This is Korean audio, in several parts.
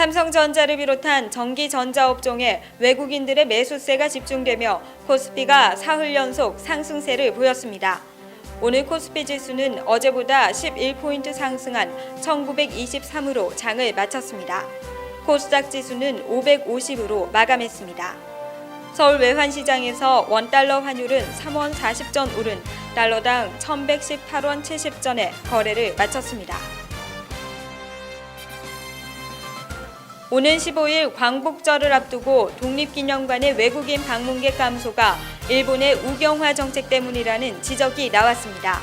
삼성전자를 비롯한 전기 전자업종에 외국인들의 매수세가 집중되며 코스피가 사흘 연속 상승세를 보였습니다. 오늘 코스피 지수는 어제보다 11포인트 상승한 1923으로 장을 마쳤습니다. 코스닥 지수는 550으로 마감했습니다. 서울 외환시장에서 원달러 환율은 3원 40전 오른 달러당 1118원 70전에 거래를 마쳤습니다. 오는 15일 광복절을 앞두고 독립기념관의 외국인 방문객 감소가 일본의 우경화 정책 때문이라는 지적이 나왔습니다.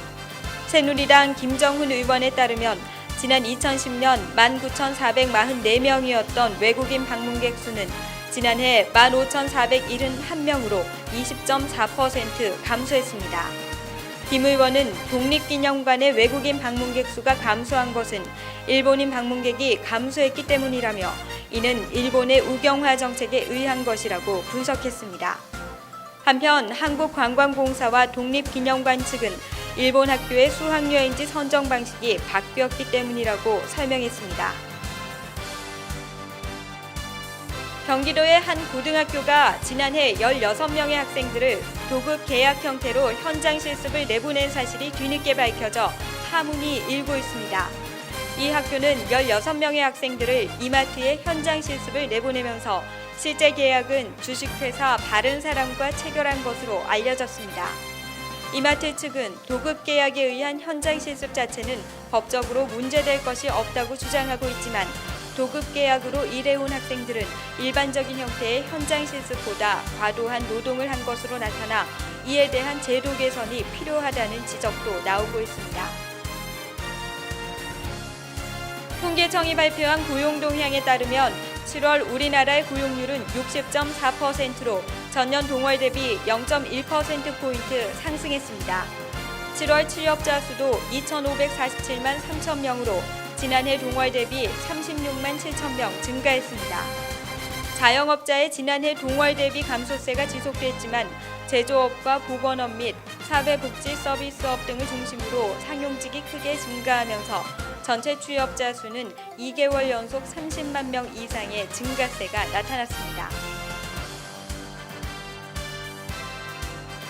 새누리당 김정훈 의원에 따르면 지난 2010년 19,444명이었던 외국인 방문객 수는 지난해 15,471명으로 20.4% 감소했습니다. 김 의원은 독립기념관의 외국인 방문객 수가 감소한 것은 일본인 방문객이 감소했기 때문이라며 이는 일본의 우경화 정책에 의한 것이라고 분석했습니다. 한편 한국관광공사와 독립기념관 측은 일본 학교의 수학여행지 선정 방식이 바뀌었기 때문이라고 설명했습니다. 경기도의 한 고등학교가 지난해 16명의 학생들을 도급 계약 형태로 현장 실습을 내보낸 사실이 뒤늦게 밝혀져 파문이 일고 있습니다. 이 학교는 16명의 학생들을 이마트에 현장 실습을 내보내면서 실제 계약은 주식회사 바른사람과 체결한 것으로 알려졌습니다. 이마트 측은 도급 계약에 의한 현장 실습 자체는 법적으로 문제될 것이 없다고 주장하고 있지만 도급 계약으로 일해온 학생들은 일반적인 형태의 현장 실습보다 과도한 노동을 한 것으로 나타나 이에 대한 제도 개선이 필요하다는 지적도 나오고 있습니다. 통계청이 발표한 고용 동향에 따르면 7월 우리나라의 고용률은 60.4%로 전년 동월 대비 0.1%포인트 상승했습니다. 7월 취업자 수도 2,547만 3천 명으로 지난해 동월 대비 36만 7천 명 증가했습니다. 자영업자의 지난해 동월 대비 감소세가 지속됐지만 제조업과 보건업 및 사회복지 서비스업 등을 중심으로 상용직이 크게 증가하면서 전체 취업자 수는 2개월 연속 30만 명 이상의 증가세가 나타났습니다.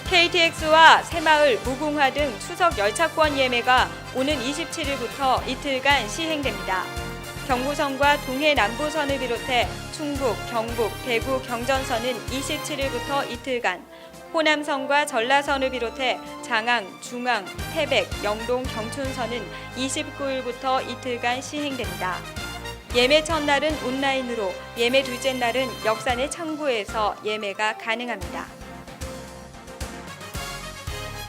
KTX와 새마을, 무궁화 등 추석 열차권 예매가 오는 27일부터 이틀간 시행됩니다. 경부선과 동해 남부선을 비롯해 충북, 경북, 대구, 경전선은 27일부터 이틀간, 호남선과 전라선을 비롯해 장항, 중앙, 태백, 영동, 경춘선은 29일부터 이틀간 시행됩니다. 예매 첫날은 온라인으로, 예매 둘째 날은 역산의 창구에서 예매가 가능합니다.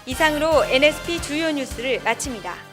이상으로 NSP 주요 뉴스를 마칩니다.